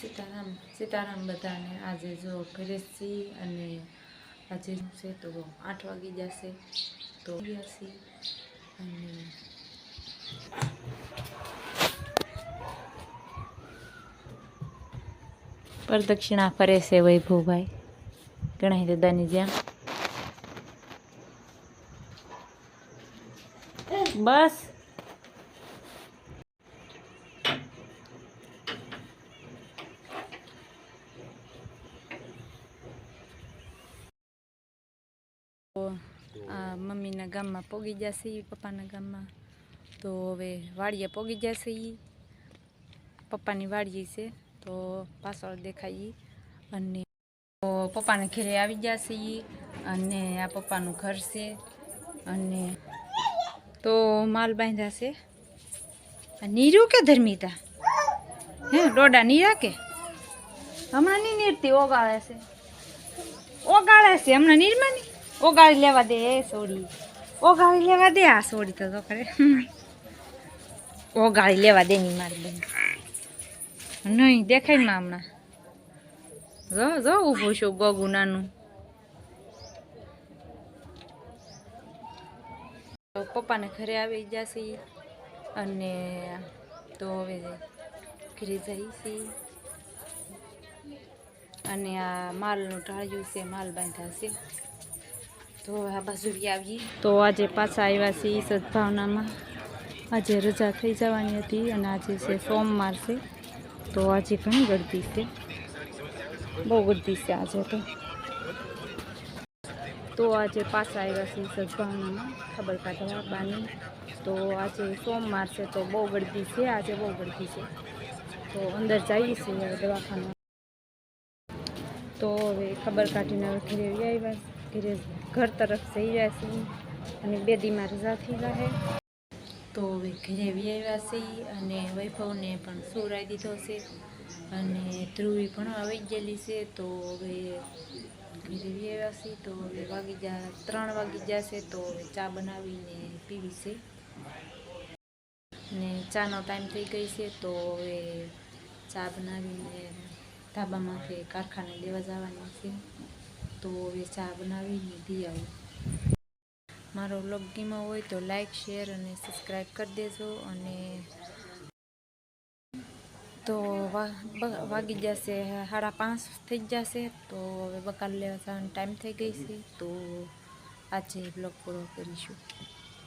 સીતારામ સીતારામ બધાને આજે જો જ અને આજે છે તો આઠ વાગી જશે તો ગયા છીએ અને પ્રદક્ષિણા ફરે છે વૈભવભાઈ ઘણા દાદાની જેમ. બસ. મમ્મીના ગામમાં પોગી જશે પપ્પાના ગામમાં. તો હવે વાડીએ પોગી જશે પપ્પાની વાડી છે, તો પાછળ દેખાય ઈ. અને પપ્પાના ઘરે આવી જશે અને આ પપ્પાનું ઘર છે. અને તો માલ બાંધ્યા છે. નીરું કે ધર્મિતા? હે, ડોડા નીરા કે? હમણાં નીરતી ઓગાળે છે. ઓગાળે છે, હમણાં નીરમાં ઓગાળી લેવા દે એ સોડી. ઓગાળી લેવા દે આ સોડી તો તો કરે ઓગાળી લેવા દે ની મારી બેન. નહીં, દેખાયમાં હમણાં. જો જો, ઊભું છું ગોગુ નાનું. પપ્પાને ઘરે આવી જશે અને તો હવે ઘરે જઈશી અને આ માલનું ટાળ્યું છે, માલ બાંધ્યા છે. તો આ બાજુ બી આવીએ. તો આજે પાછા આવ્યા છીએ સદભાવનામાં. આજે રજા થઈ જવાની હતી અને આજે છે સોમવાર છે. તો આજે ઘણી ગળદી છે. બહુ ગળદી છે આજે તો. તો આજે પાછા આવ્યા છીએ સદભાવનામાં. ખબર કાઢવા બાની. તો આજે સોમવાર છે તો બહુ ગળદી છે, આજે બહુ ગળદી છે. તો અંદર જઈએ છીએ હવે દવાખાના તો હવે ખબર કાઢીને હવે ઘરે આવી આવ્યા ઘરે ઘર તરફ જઈ રહ્યા છીએ અને બે દીમાં રજા થઈ રહે. તો હવે ઘરે આવી આવ્યા છીએ અને વૈભવને પણ સુવરાઈ દીધો છે અને ધ્રુવી પણ આવી ગયેલી છે. તો હવે ઘરે આવી આવ્યા છીએ તો હવે વાગી જા, ત્રણ વાગી જશે તો હવે ચા બનાવીને પીવી છે. ને ચાનો ટાઈમ થઈ ગઈ છે. તો હવે ચા બનાવીને ધાબામાં કે કારખાને લેવા જવાની છે. તો હવે ચા બનાવીને દી આવું મારો વ્લોગ ગીમાં હોય તો લાઈક શેર અને સબસ્ક્રાઈબ કરી દેજો અને તો વાગી જશે, સાડા પાંચ થઈ જશે. તો હવે બકાર લેવા ટાઈમ થઈ ગઈ છે. તો આજે બ્લોગ પૂરો કરીશું.